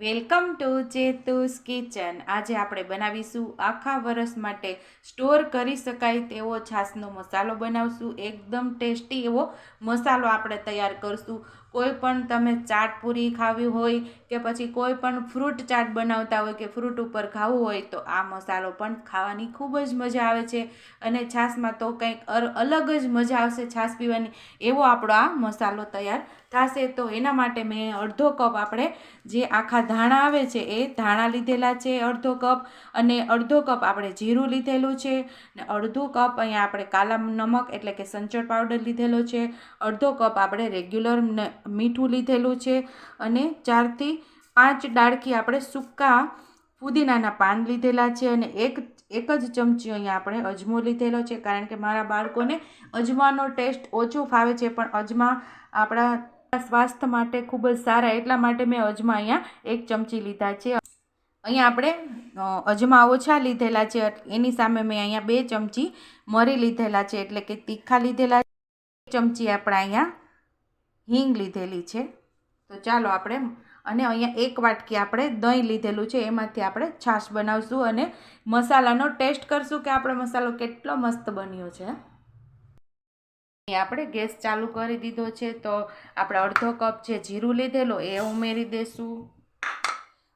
Welcome to ચેતુસ kitchen. આજે આપણે બનાવીશું આખા વરસ માટે સ્ટોર કરી શકાય તેવો છાશનો મસાલો બનાવશું. એકદમ ટેસ્ટી એવો મસાલો આપણે તૈયાર કરશું. કોઈ પણ તમે ચાટ પૂરી ખાવી હોય કે પછી કોઈ પણ ફ્રૂટ ચાટ બનાવતા હોય કે ફ્રૂટ ઉપર ખાવું હોય તો આ મસાલો પણ ખાવાની ખૂબ જ મજા આવે છે. અને છાશમાં તો કંઈક અલગ જ મજા આવશે છાશ પીવાની એવો આપણો આ મસાલો તૈયાર થશે. તો એના માટે મેં અડધો કપ આપણે જે આખા ધાણા આવે છે એ ધાણા લીધેલા છે અડધો કપ અને અડધો કપ આપણે જીરું લીધેલું છે ને અડધો કપ અહીંયા આપણે કાલા નમક એટલે કે સંચળ પાવડર લીધેલો છે. અડધો કપ આપણે રેગ્યુલર મીઠું લીધેલું છે અને ચારથી પાંચ ડાળખી આપણે સૂકા પુદીનાના પાન લીધેલા છે અને એક એક જ ચમચી અહીંયા આપણે અજમો લીધેલો છે કારણ કે મારા બાળકોને અજમાનો ટેસ્ટ ઓછો ફાવે છે પણ અજમા આપણા સ્વાસ્થ્ય માટે ખૂબ જ સારા એટલા માટે મેં અજમા અહીંયા એક ચમચી લીધા છે. અહીંયા આપણે અજમા ઓછા લીધેલા છે એની સામે મેં અહીંયા બે ચમચી મરી લીધેલા છે એટલે કે તીખા લીધેલા ચમચી આપણે અહીંયા હિંગ લીધેલી છે. તો ચાલો આપણે અને અહીંયા એક વાટકી આપણે દહીં લીધેલું છે. એમાંથી આપણે છાશ બનાવશું અને મસાલાનો ટેસ્ટ કરશું કે આપણો મસાલો કેટલો મસ્ત બન્યો છે. આપણે ગેસ ચાલુ કરી દીધો છે. તો આપણે અડધો કપ જે જીરું લીધેલો એ ઉમેરી દેશું.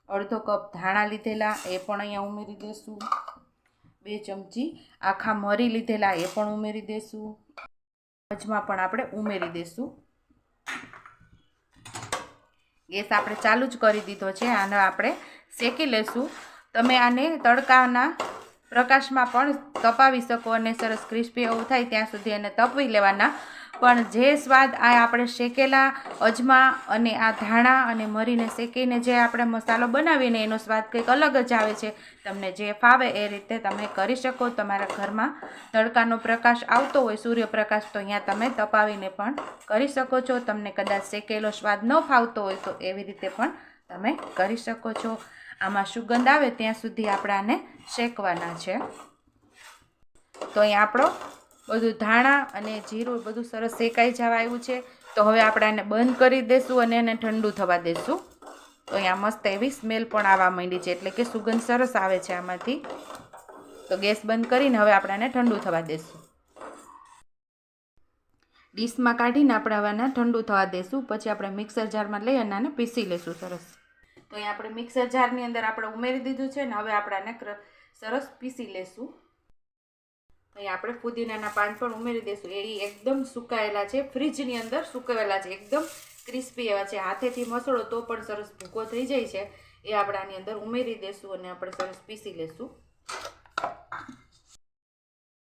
અડધો કપ ધાણા લીધેલા એ પણ અહીંયા ઉમેરી દેશું. બે ચમચી આખા મરી લીધેલા એ પણ ઉમેરી દેશું. અજમા પણ આપણે ઉમેરી દેશું. ગેસ આપણે ચાલુ જ કરી દીધો છે, આને આપણે શેકી લેશું. તમે આને તડકાના પ્રકાશમાં પણ તપાવી શકો અને સરસ ક્રિસ્પી એવું થાય ત્યાં સુધી એને તપવી લેવાના. પણ જે સ્વાદ આ આપણે શેકેલા અજમા અને આ ધાણા અને મરીને શેકીને જે આપણે મસાલો બનાવીને એનો સ્વાદ કંઈક અલગ જ આવે છે, તમને જે ફાવે એ રીતે તમે કરી શકો. તમારા ઘરમાં તડકાનો પ્રકાશ આવતો હોય, સૂર્યપ્રકાશ, તો અહીંયા તમે તપાવીને પણ કરી શકો છો. તમને કદાચ શેકેલો સ્વાદ ન ફાવતો હોય, તો એવી રીતે પણ તમે કરી શકો છો. આમાં સુગંધ આવે ત્યાં સુધી આપણે આને શેકવાના છે. તો અહીંયા આપણો બધું ધાણા અને જીરું બધું સરસ શેકાઈ જવા આવ્યું છે. તો હવે આપણે આને બંધ કરી દઈશું અને એને ઠંડુ થવા દઈશું તો અહીંયા મસ્ત એવી સ્મેલ પણ આવવા માંડી છે એટલે કે સુગંધ સરસ આવે છે આમાંથી. તો ગેસ બંધ કરીને હવે આપણે આને ઠંડુ થવા દઈશું ડીશમાં કાઢીને આપણે હવે આને ઠંડુ થવા દઈશું પછી આપણે મિક્સર જારમાં લઈ અને આને પીસી લઈશું સરસ. તો અહીંયા આપણે મિક્સર જારની અંદર આપણે ઉમેરી દીધું છે ને હવે આપણે આને સરસ પીસી લેશું. અહીંયા આપણે ફુદીનાના પાન પણ ઉમેરી દઈશું. એ એકદમ સુકાયેલા છે, ફ્રીજની અંદર સુકાવેલા છે, એકદમ ક્રિસ્પી એવા છે. હાથેથી મસળો તો પણ સરસ ભૂકો થઈ જાય છે. એ આપણે આની અંદર ઉમેરી દઈશું અને આપણે સરસ પીસી લેશું.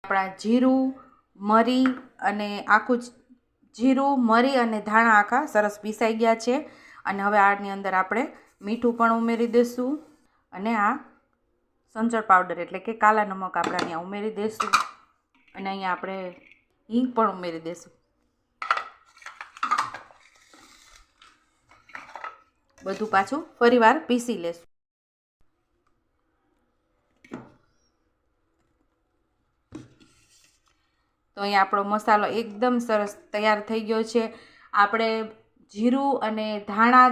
આપણા જીરું, મરી અને આખું જીરું, મરી અને ધાણા આખા સરસ પીસાઈ ગયા છે. અને હવે આની અંદર આપણે મીઠું પણ ઉમેરી દઈશું. અને આ સંચળ પાવડર એટલે કે કાલા નમક આપણે અહીંયા ઉમેરી દઈશું. અને અહીંયા આપણે હિંગ પણ ઉમેરી દઈશું બધું પાછું ફરીવાર પીસી લેશું. તો અહીંયા આપણો મસાલો એકદમ સરસ તૈયાર થઈ ગયો છે. આપણે જીરું અને ધાણા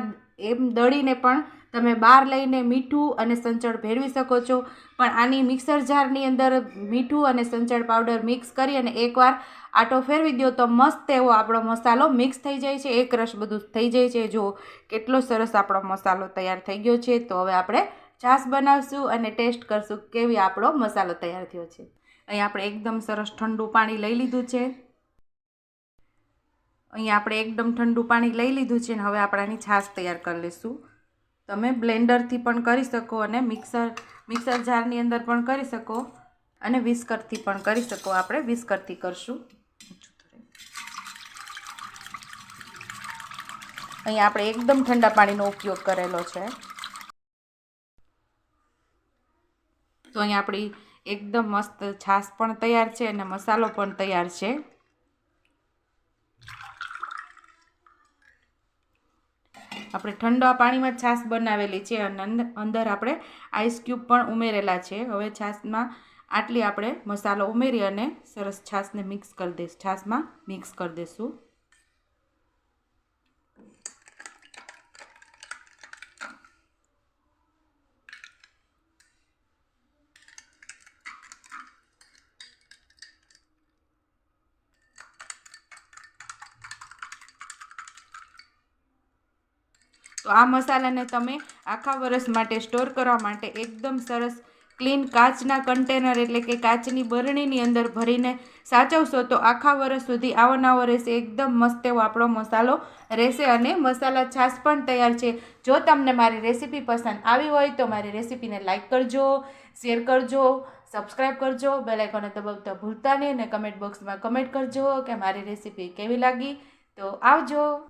એમ દળીને પણ તમે બહાર લઈને મીઠું અને સંચળ ભેળવી શકો છો. પણ આની મિક્સર જારની અંદર મીઠું અને સંચળ પાવડર મિક્સ કરી અને એકવાર આટો ફેરવી દો તો મસ્ત એવો આપણો મસાલો મિક્સ થઈ જાય છે. એક રસ બધું થઈ જાય છે. જો કેટલો સરસ આપણો મસાલો તૈયાર થઈ ગયો છે. તો હવે આપણે છાશ બનાવશું અને ટેસ્ટ કરશું કેવી આપણો મસાલો તૈયાર થયો છે. અહીં આપણે એકદમ સરસ ઠંડુ પાણી લઈ લીધું છે. અહીં આપણે એકદમ ઠંડુ પાણી લઈ લીધું છે અને હવે આપણે આની છાશ તૈયાર કરી લઈશું. તમે બ્લેન્ડરથી પણ કરી શકો અને મિક્સર મિક્સર જારની અંદર પણ કરી શકો અને વિસ્કરથી પણ કરી શકો. આપણે વિસ્કરથી કરશું. અહીં આપણે એકદમ ઠંડા પાણીનો ઉપયોગ કરેલો છે. તો અહીં આપણી એકદમ મસ્ત છાશ પણ તૈયાર છે અને મસાલો પણ તૈયાર છે. આપણે ઠંડા પાણીમાં છાશ બનાવેલી છે અને અંદર આપણે આઈસ ક્યુબ પણ ઉમેરેલા છે. હવે છાશમાં આટલી આપણે મસાલો ઉમેરી અને સરસ છાશને મિક્સ કરી દઈશ છાશમાં મિક્સ કરી દઈશું તો આ મસાલાને તમે આખા વરસ માટે સ્ટોર કરવા માટે એકદમ સરસ ક્લીન કાચના કન્ટેનર એટલે કે કાચની બરણીની અંદર ભરીને સાચવશો તો આખા વર્ષ સુધી આવો રહેશે એકદમ મસ્ત એવો આપણો મસાલો રહેશે અને મસાલા છાશ પણ તૈયાર છે. જો તમને મારી રેસીપી પસંદ આવી હોય તો મારી રેસીપીને લાઇક કરજો, શેર કરજો સબસ્ક્રાઈબ કરજો બેલાઇકોને દબાવતા ભૂલતા નહીં અને કમેન્ટ બોક્સમાં કમેન્ટ કરજો કે મારી રેસીપી કેવી લાગી. તો આવજો.